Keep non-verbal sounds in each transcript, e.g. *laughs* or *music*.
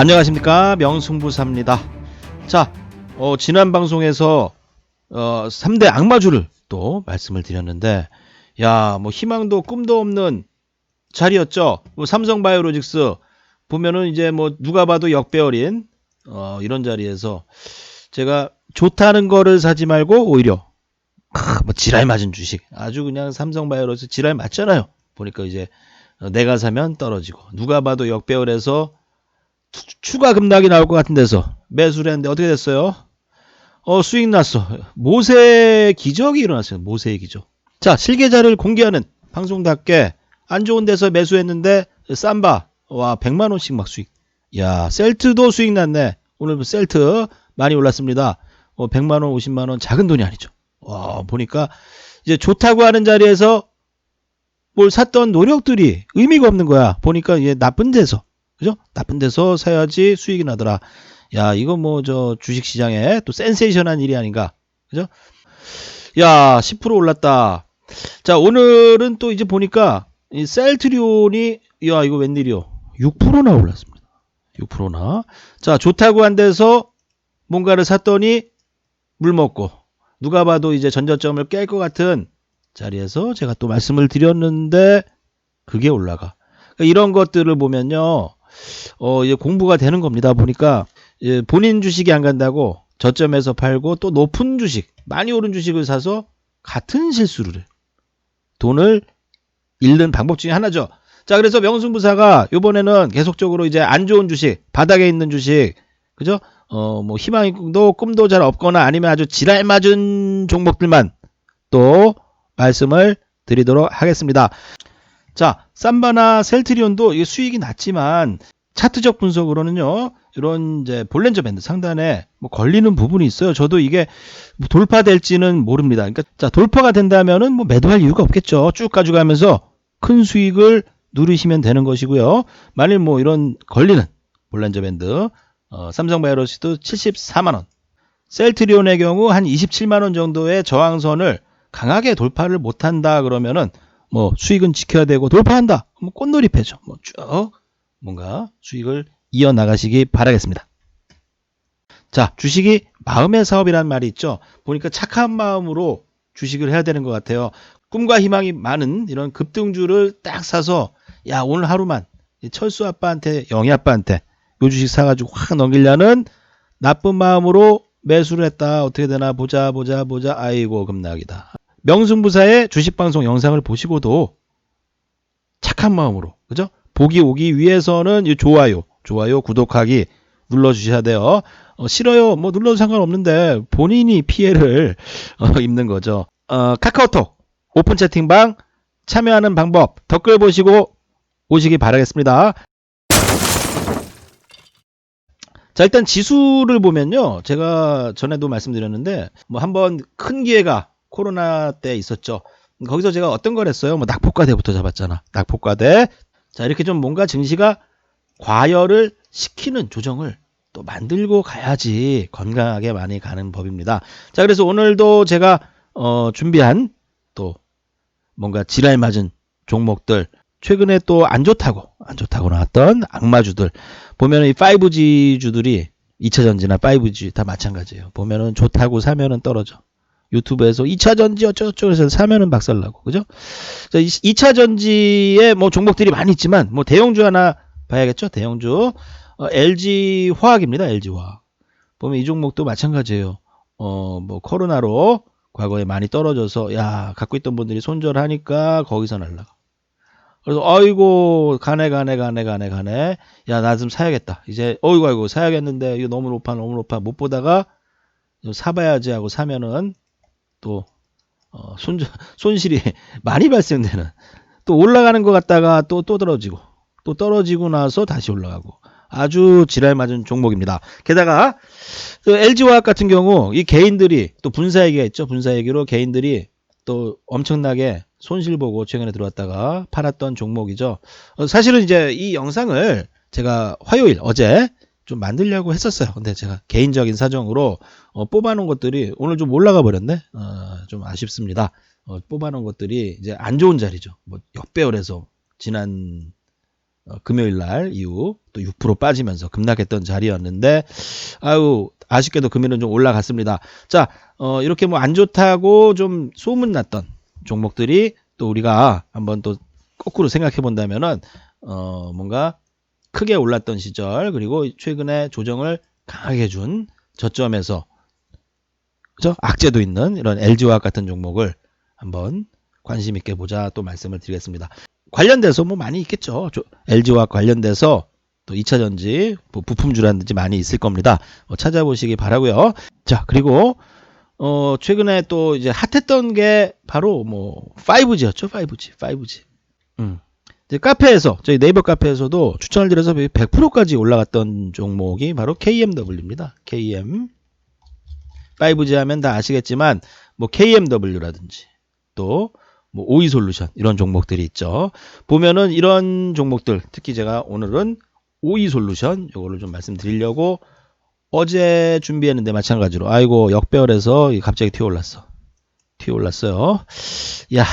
안녕하십니까 명승부사입니다. 자, 어, 지난 방송에서 어, 3대 악마주를 또 말씀을 드렸는데, 야, 뭐 희망도 꿈도 없는 자리였죠. 뭐 삼성바이오로직스 보면은 이제 뭐 누가 봐도 역배열인 어, 이런 자리에서 제가 좋다는 거를 사지 말고 오히려 크, 뭐 지랄 맞은 주식 아주 그냥 삼성바이오로직스 지랄 맞잖아요. 보니까 이제 어, 내가 사면 떨어지고 누가 봐도 역배열에서 추- 추가 급락이 나올 것 같은 데서 매수를 했는데 어떻게 됐어요? 어, 수익 났어. 모세의 기적이 일어났어요. 모세의 기적. 자, 실계자를 공개하는 방송답게 안 좋은 데서 매수했는데 쌈바 와 100만 원씩 막 수익. 야, 셀트도 수익 났네. 오늘 뭐 셀트 많이 올랐습니다. 어, 100만 원, 50만 원 작은 돈이 아니죠. 와, 보니까 이제 좋다고 하는 자리에서 뭘 샀던 노력들이 의미가 없는 거야. 보니까 이게 나쁜 데서 그죠? 나쁜 데서 사야지 수익이 나더라. 야, 이거 뭐 저 주식 시장에 또 센세이션한 일이 아닌가. 그죠? 야, 10% 올랐다. 자, 오늘은 또 이제 보니까 이 셀트리온이 야, 이거 웬일이요? 6%나 올랐습니다. 6%나. 자, 좋다고 한 데서 뭔가를 샀더니 물 먹고 누가 봐도 이제 전저점을 깰 것 같은 자리에서 제가 또 말씀을 드렸는데 그게 올라가. 그러니까 이런 것들을 보면요. 어, 이제 공부가 되는 겁니다. 보니까 예, 본인 주식이 안 간다고 저점에서 팔고 또 높은 주식, 많이 오른 주식을 사서 같은 실수를 해요. 돈을 잃는 방법 중에 하나죠. 자, 그래서 명승부사가 이번에는 계속적으로 이제 안 좋은 주식, 바닥에 있는 주식, 그죠? 어, 뭐 희망도 꿈도 잘 없거나 아니면 아주 지랄 맞은 종목들만 또 말씀을 드리도록 하겠습니다. 자, 삼바나 셀트리온도 이게 수익이 낮지만 차트적 분석으로는요. 이런 이제 볼렌저 밴드 상단에 뭐 걸리는 부분이 있어요. 저도 이게 뭐 돌파될지는 모릅니다. 그러니까 자, 돌파가 된다면은 뭐 매도할 이유가 없겠죠. 쭉 가져가면서 큰 수익을 누리시면 되는 것이고요. 만일 뭐 이런 걸리는 볼렌저 밴드 어, 삼성 바이오로스도 74만 원. 셀트리온의 경우 한 27만 원 정도의 저항선을 강하게 돌파를 못 한다 그러면은 뭐 수익은 지켜야 되고 돌파한다. 뭐 꽃놀이 패죠. 뭐 쭉 뭔가 수익을 이어 나가시기 바라겠습니다. 자, 주식이 마음의 사업이라는 말이 있죠. 보니까 착한 마음으로 주식을 해야 되는 것 같아요. 꿈과 희망이 많은 이런 급등주를 딱 사서 야 오늘 하루만 이 철수 아빠한테 영희 아빠한테 요 주식 사가지고 확 넘기려는 나쁜 마음으로 매수를 했다. 어떻게 되나 보자 보자 보자 아이고 급락이다. 명승부사의 주식 방송 영상을 보시고도 착한 마음으로 그죠? 보기 오기 위해서는 이 좋아요, 좋아요, 구독하기 눌러주셔야 돼요. 어, 싫어요, 뭐 눌러도 상관없는데 본인이 피해를 어, 입는 거죠. 어, 카카오톡 오픈 채팅방 참여하는 방법 댓글 보시고 오시기 바라겠습니다. 자 일단 지수를 보면요 제가 전에도 말씀드렸는데 뭐 한번 큰 기회가 코로나 때 있었죠. 거기서 제가 어떤 걸 했어요? 뭐 낙폭과대부터 잡았잖아. 낙폭과대. 자 이렇게 좀 뭔가 증시가 과열을 시키는 조정을 또 만들고 가야지 건강하게 많이 가는 법입니다. 자 그래서 오늘도 제가 어, 준비한 또 뭔가 지랄 맞은 종목들 최근에 또 안 좋다고 안 좋다고 나왔던 악마주들. 보면은 이 5G 주들이 2차 전지나 5G 다 마찬가지예요. 보면은 좋다고 사면은 떨어져. 유튜브에서 2차 전지 어쩌고저쩌고 해서 사면은 박살나고. 그죠? 자, 2차 전지에 뭐 종목들이 많이 있지만 뭐 대형주 하나 봐야겠죠? 대형주. 어, LG 화학입니다. LG 화학. 보면 이 종목도 마찬가지예요. 어, 뭐 코로나로 과거에 많이 떨어져서 야, 갖고 있던 분들이 손절하니까 거기서 날라가. 그래서 아이고 가네 가네 가네 가네 가네 야 나 좀 사야겠다 이제 어이구 아이고 사야겠는데 이거 너무 높아 너무 높아 못 보다가 좀 사봐야지 하고 사면은 또 어, 손, 손실이 *laughs* 많이 발생되는 또 올라가는 것 같다가 또 또 떨어지고 또 떨어지고 나서 다시 올라가고 아주 지랄 맞은 종목입니다. 게다가 그 LG화학 같은 경우 이 개인들이 또 분사얘기가 있죠. 분사얘기로 개인들이 또 엄청나게 손실 보고 최근에 들어왔다가 팔았던 종목이죠. 어, 사실은 이제 이 영상을 제가 화요일 어제 좀 만들려고 했었어요. 근데 제가 개인적인 사정으로 어, 뽑아놓은 것들이 오늘 좀 올라가 버렸네. 어, 좀 아쉽습니다. 어, 뽑아놓은 것들이 이제 안 좋은 자리죠. 뭐 역배열에서 지난 어, 금요일 날 이후 또 6% 빠지면서 급락했던 자리였는데 아유 아쉽게도 금요일은 좀 올라갔습니다. 자 어, 이렇게 뭐 안 좋다고 좀 소문 났던 종목들이 또 우리가 한번 또 거꾸로 생각해 본다면은 어, 뭔가 크게 올랐던 시절 그리고 최근에 조정을 강하게 준 저점에서 그죠? 악재도 있는 이런 LG화학 같은 종목을 한번 관심 있게 보자 또 말씀을 드리겠습니다. 관련돼서 뭐 많이 있겠죠. 조- LG화학 관련돼서 또 2차 전지, 뭐 부품주라든지 많이 있을 겁니다. 어, 찾아보시기 바라고요. 자, 그리고 어, 최근에 또 이제 핫했던 게 바로 뭐 5G였죠. 5G. 5G. 음. 카페에서 저희 네이버 카페에서도 추천을 드려서 100%까지 올라갔던 종목이 바로 KMW입니다. KM 5G 하면 다 아시겠지만 뭐 KMW라든지 또뭐 오이 솔루션 이런 종목들이 있죠. 보면은 이런 종목들 특히 제가 오늘은 오이 솔루션 이거를 좀 말씀드리려고 어제 준비했는데 마찬가지로 아이고 역배열에서 갑자기 튀어올랐어. 튀어올랐어요. 야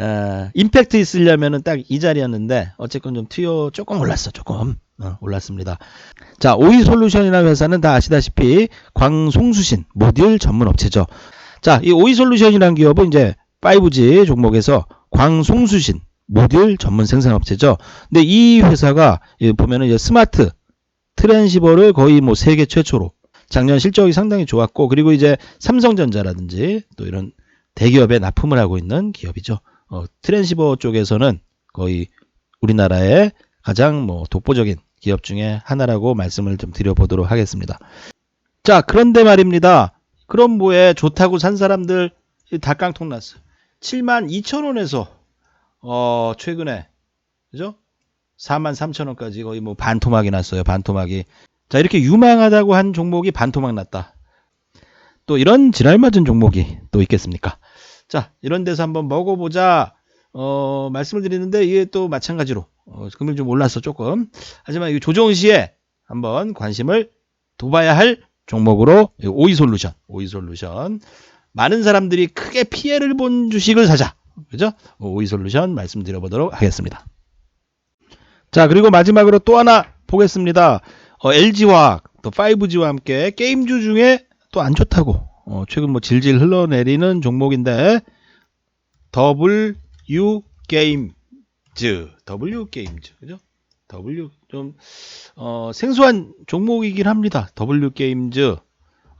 아, 임팩트 있으려면은 딱 이 자리였는데 어쨌건 좀 튀어 조금 올랐어 조금 어, 올랐습니다. 자 오이 솔루션이라는 회사는 다 아시다시피 광송수신 모듈 전문 업체죠. 자이 오이 솔루션이라는 기업은 이제 5G 종목에서 광송수신 모듈 전문 생산 업체죠. 근데 이 회사가 예, 보면은 이제 스마트 트랜시버를 거의 뭐 세계 최초로 작년 실적이 상당히 좋았고 그리고 이제 삼성전자라든지 또 이런 대기업에 납품을 하고 있는 기업이죠. 어, 트랜시버 쪽에서는 거의 우리나라의 가장 뭐 독보적인 기업 중에 하나라고 말씀을 좀 드려보도록 하겠습니다. 자, 그런데 말입니다. 그럼 뭐에 좋다고 산 사람들 다 깡통 났어요. 7만 2천 원에서 어, 최근에 그죠? 4만 3천 원까지 거의 뭐 반토막이 났어요. 반토막이. 자, 이렇게 유망하다고 한 종목이 반토막 났다. 또 이런 지랄 맞은 종목이 또 있겠습니까? 자, 이런 데서 한번 먹어보자. 어, 말씀을 드리는데 이게 또 마찬가지로 어, 금일 좀 올랐어 조금. 하지만 이 조정 시에 한번 관심을 둬봐야 할 종목으로 이 오이솔루션, 오이솔루션. 많은 사람들이 크게 피해를 본 주식을 사자. 그죠? 오이솔루션 말씀드려보도록 하겠습니다. 자, 그리고 마지막으로 또 하나 보겠습니다. 어, LG화학, 또 5G와 함께 게임주 중에 또 안 좋다고 어, 최근 뭐 질질 흘러내리는 종목인데 W 게임즈, W 게임즈, 그죠? W 좀 어, 생소한 종목이긴 합니다. W 게임즈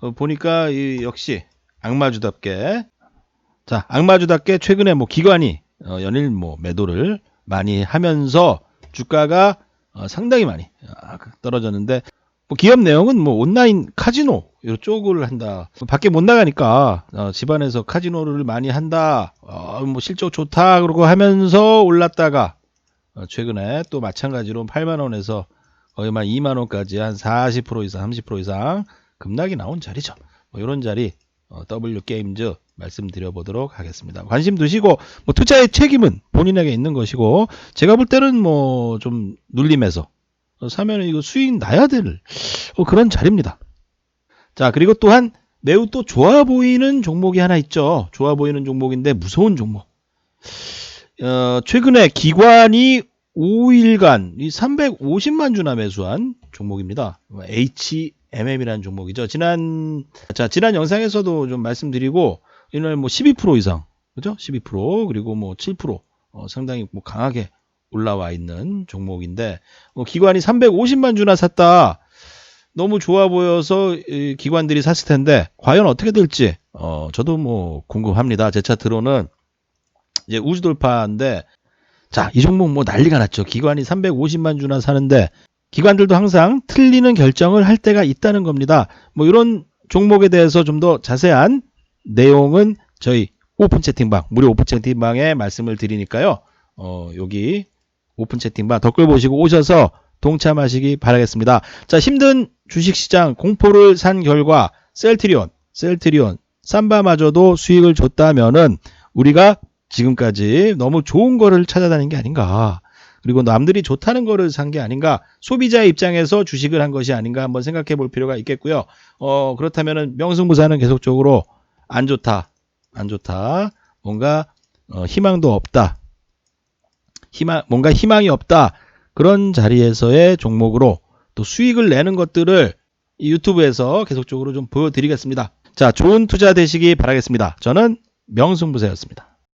어, 보니까 이, 역시 악마주답게 자 악마주답게 최근에 뭐 기관이 어, 연일 뭐 매도를 많이 하면서 주가가 어, 상당히 많이 아, 떨어졌는데 뭐 기업 내용은 뭐 온라인 카지노 이쪽을 한다. 밖에 못 나가니까 어, 집안에서 카지노를 많이 한다. 어, 뭐 실적 좋다 그러고 하면서 올랐다가 어, 최근에 또 마찬가지로 8만 원에서 거의 만 2만 원까지 한 40% 이상, 30% 이상 급락이 나온 자리죠. 뭐 이런 자리 어, W 게임즈 말씀드려 보도록 하겠습니다. 관심 두시고 뭐 투자의 책임은 본인에게 있는 것이고 제가 볼 때는 뭐 좀 눌림에서 어, 사면 이거 수익 나야 될 어, 그런 자리입니다. 자, 그리고 또한 매우 또 좋아 보이는 종목이 하나 있죠. 좋아 보이는 종목인데 무서운 종목. 어, 최근에 기관이 5일간 이 350만 주나 매수한 종목입니다. HMM이라는 종목이죠. 지난 자, 지난 영상에서도 좀 말씀드리고 이날 뭐12% 이상. 그죠? 12% 그리고 뭐 7% 어, 상당히 뭐 강하게 올라와 있는 종목인데 뭐 기관이 350만 주나 샀다. 너무 좋아 보여서 이 기관들이 샀을 텐데 과연 어떻게 될지 어 저도 뭐 궁금합니다. 제 차트로는 이제 우주 돌파인데 자, 이 종목 뭐 난리가 났죠. 기관이 350만 주나 사는데 기관들도 항상 틀리는 결정을 할 때가 있다는 겁니다. 뭐 이런 종목에 대해서 좀 더 자세한 내용은 저희 오픈 채팅방, 무료 오픈 채팅방에 말씀을 드리니까요. 어, 여기 오픈 채팅방 댓글 보시고 오셔서 동참하시기 바라겠습니다. 자, 힘든 주식시장 공포를 산 결과 셀트리온, 셀트리온, 삼바마저도 수익을 줬다면은 우리가 지금까지 너무 좋은 거를 찾아다닌 게 아닌가. 그리고 남들이 좋다는 거를 산 게 아닌가. 소비자의 입장에서 주식을 한 것이 아닌가 한번 생각해 볼 필요가 있겠고요. 어, 그렇다면은 명승부사는 계속적으로 안 좋다. 안 좋다. 뭔가 어, 희망도 없다. 희망, 뭔가 희망이 없다. 그런 자리에서의 종목으로 또 수익을 내는 것들을 이 유튜브에서 계속적으로 좀 보여드리겠습니다. 자, 좋은 투자 되시기 바라겠습니다. 저는 명승부세였습니다.